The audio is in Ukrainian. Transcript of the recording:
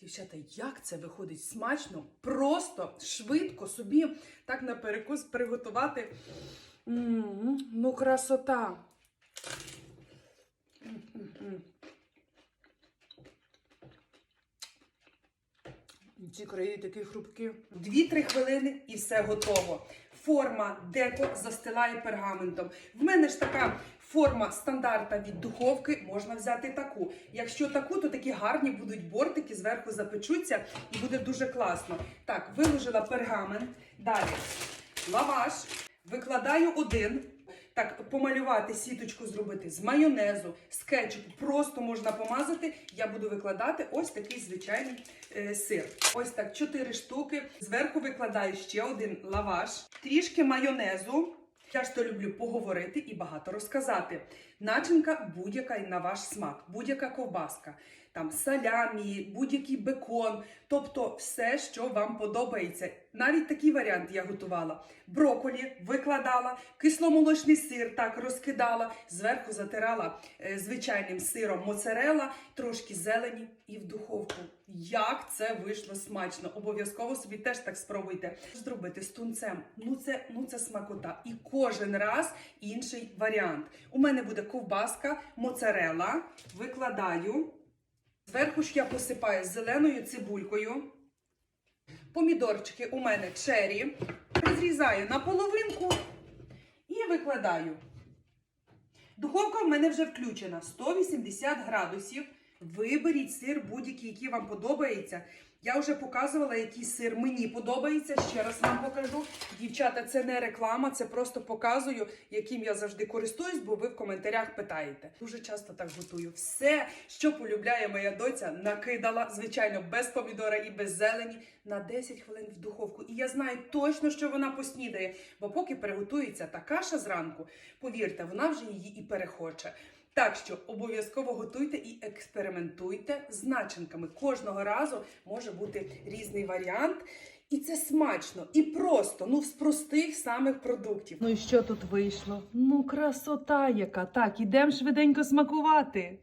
Дівчата, як це виходить смачно, просто швидко собі так на перекус приготувати. М, Ну, красота. М-м-м. Ці краї такі хрупкі. Дві-три хвилини і все готово. Форма деко застилає пергаментом. В мене ж така форма стандарта від духовки, можна взяти таку. Якщо таку, то такі гарні будуть бортики, зверху запечуться і буде дуже класно. Так, виложила пергамент. Далі лаваш. Викладаю один. Так, помалювати сіточку зробити з майонезу, з кетчупу. Просто можна помазати. Я буду викладати ось такий звичайний е, сир. Ось так, 4 штуки. Зверху викладаю ще один лаваш, трішки майонезу. Я ж то люблю поговорити і багато розказати. Начинка будь-яка на ваш смак, будь-яка ковбаска, там салямі, будь-який бекон, тобто все, що вам подобається. Навіть такий варіант я готувала. Броколі викладала, кисломолочний сир так розкидала, зверху затирала е, звичайним сиром моцарелла, трошки зелені і в духовку. Як це вийшло смачно! Обов'язково собі теж так спробуйте зробити з тунцем. Ну це, ну це смакота. І кожен раз інший варіант. У мене буде ковбаска, моцарела. Викладаю. Зверху ж я посипаю зеленою цибулькою. Помідорчики у мене чері. Розрізаю на половинку і викладаю. Духовка в мене вже включена 180 градусів. Виберіть сир будь-який, який вам подобається. Я вже показувала, який сир мені подобається. Ще раз вам покажу. Дівчата, це не реклама, це просто показую, яким я завжди користуюсь, бо ви в коментарях питаєте. Дуже часто так готую. Все, що полюбляє моя доця, накидала, звичайно, без помідора і без зелені на 10 хвилин в духовку. І я знаю точно, що вона поснідає, бо поки приготується та каша зранку, повірте, вона вже її і перехоче. Так що обов'язково готуйте і експериментуйте з начинками. Кожного разу може бути різний варіант. І це смачно, і просто, ну з простих самих продуктів. Ну і що тут вийшло? Ну, красота яка. Так, ідемо швиденько смакувати.